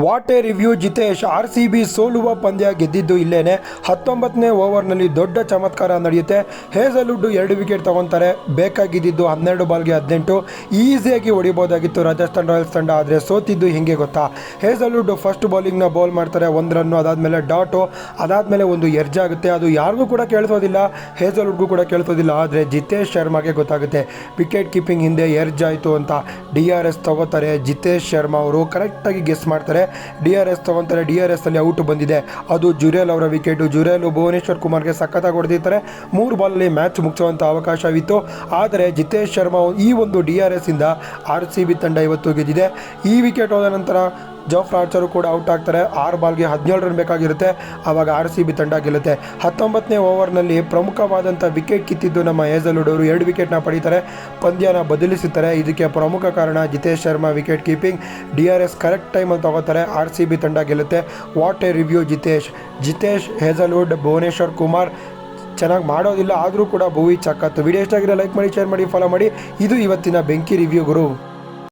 What a review Jitesh R C B ಸೋಲುವ ಪಂದ್ಯ ಗೆದ್ದಿದ್ದು ಇಲ್ಲೇನೆ. ಹತ್ತೊಂಬತ್ತನೇ ಓವರ್ನಲ್ಲಿ ದೊಡ್ಡ ಚಮತ್ಕಾರ ನಡೆಯುತ್ತೆ. ಹೇಸಲುಡ್ಡು ಎರಡು ವಿಕೆಟ್ ತಗೊತಾರೆ. ಬೇಕಾಗಿದ್ದಿದ್ದು ಹನ್ನೆರಡು ಬಾಲ್ಗೆ ಹದಿನೆಂಟು. ಈಸಿಯಾಗಿ ಹೊಡಿಬೋದಾಗಿತ್ತು ರಾಜಸ್ಥಾನ್ ರಾಯಲ್ಸ್ ತಂಡ, ಆದರೆ ಸೋತಿದ್ದು ಹಿಂಗೆ ಗೊತ್ತಾ? ಹೇಸಲುಡ್ಡು ಫಸ್ಟ್ ಬೌಲಿಂಗ್ನ ಬೌಲ್ ಮಾಡ್ತಾರೆ. ಒಂದು ರನ್ನು ಅದಾದಮೇಲೆ ಡಾಟು, ಅದಾದಮೇಲೆ ಒಂದು ಎರ್ಜ್ ಆಗುತ್ತೆ. ಅದು ಯಾರಿಗೂ ಕೂಡ ಕೇಳಿಸೋದಿಲ್ಲ. ಹೇಸಲುಡ್ಗೂ ಕೂಡ ಕೇಳಿಸೋದಿಲ್ಲ. ಆದರೆ ಜಿತೇಶ್ ಶರ್ಮಾಗೆ ಗೊತ್ತಾಗುತ್ತೆ. ವಿಕೆಟ್ ಕೀಪಿಂಗ್ ಹಿಂದೆ ಎರ್ಜ್ ಆಯಿತು ಅಂತ ಡಿ ಆರ್ ಎಸ್ ತಗೋತಾರೆ ಜಿತೇಶ್ ಶರ್ಮಾ ಅವರು. ಕರೆಕ್ಟಾಗಿ ಗೆಸ್ ಮಾಡ್ತಾರೆ. ಡಿ ಆರ್ ಎಸ್ ತಗೊಂತಾರೆ. ಡಿ ಆರ್ ಎಸ್ ಅಲ್ಲಿ ಔಟ್ ಬಂದಿದೆ. ಅದು ಜುರೇಲ್ ಅವರ ವಿಕೆಟ್. ಜುರೇಲ್ ಭುವನೇಶ್ವರ್ ಕುಮಾರ್ಗೆ ಸಖತ್ತಾಗಿ ಹೊಡೆದಿರ್ತಾರೆ. ಮೂರು ಬಾಲಲ್ಲಿ ಮ್ಯಾಚ್ ಮುಗಿಸುವಂಥ ಅವಕಾಶವಿತ್ತು. ಆದರೆ ಜಿತೇಶ್ ಶರ್ಮಾ ಈ ಒಂದು ಡಿ ಆರ್ ಎಸ್ ಇಂದ ಆರ್ ಸಿ ಬಿ ತಂಡ ಇವತ್ತು ಗೆದ್ದಿದೆ. ಈ ವಿಕೆಟ್ ಹೋದ ನಂತರ ಜೋಫ್ರಾ ಆರ್ಚರು ಕೂಡ ಔಟ್ ಆಗ್ತಾರೆ. ಆರು ಬಾಲ್ಗೆ ಹದಿನೇಳು ರನ್ ಬೇಕಾಗಿರುತ್ತೆ. ಆವಾಗ ಆರ್ ಸಿ ಬಿ ತಂಡ ಗೆಲ್ಲುತ್ತೆ. ಹತ್ತೊಂಬತ್ತನೇ ಓವರ್ನಲ್ಲಿ ಪ್ರಮುಖವಾದಂಥ ವಿಕೆಟ್ ಕಿತ್ತಿದ್ದು ನಮ್ಮ ಏಜಲ್ ಅವರು ಎರಡು ವಿಕೆಟ್ನ ಪಡೀತಾರೆ. ಪಂದ್ಯನ ಬದಲಿಸುತ್ತಾರೆ. ಇದಕ್ಕೆ ಪ್ರಮುಖ ಕಾರಣ Jitesh Sharma wicket keeping. D R S correct ಟೈಮಲ್ಲಿ ತಗೋತಾರೆ. ಆರ್ ಸಿ ಬಿ ತಂಡ ಗೆಲ್ಲುತ್ತೆ. What a review Jitesh Jitesh Hazlewood Bhuvaneshwar Kumar ಚೆನ್ನಾಗಿ ಮಾಡೋದಿಲ್ಲ, ಆದರೂ ಕೂಡ ಭೂವಿ ಚಕ್ಕತ್ತು ವಿಡಿಯೋ ಇಷ್ಟ ಲೈಕ್ ಮಾಡಿ ಶೇರ್ ಮಾಡಿ ಫಾಲೋ ಮಾಡಿ. ಇದು ಇವತ್ತಿನ ಬೆಂಕಿ ರಿವ್ಯೂ ಗುರು.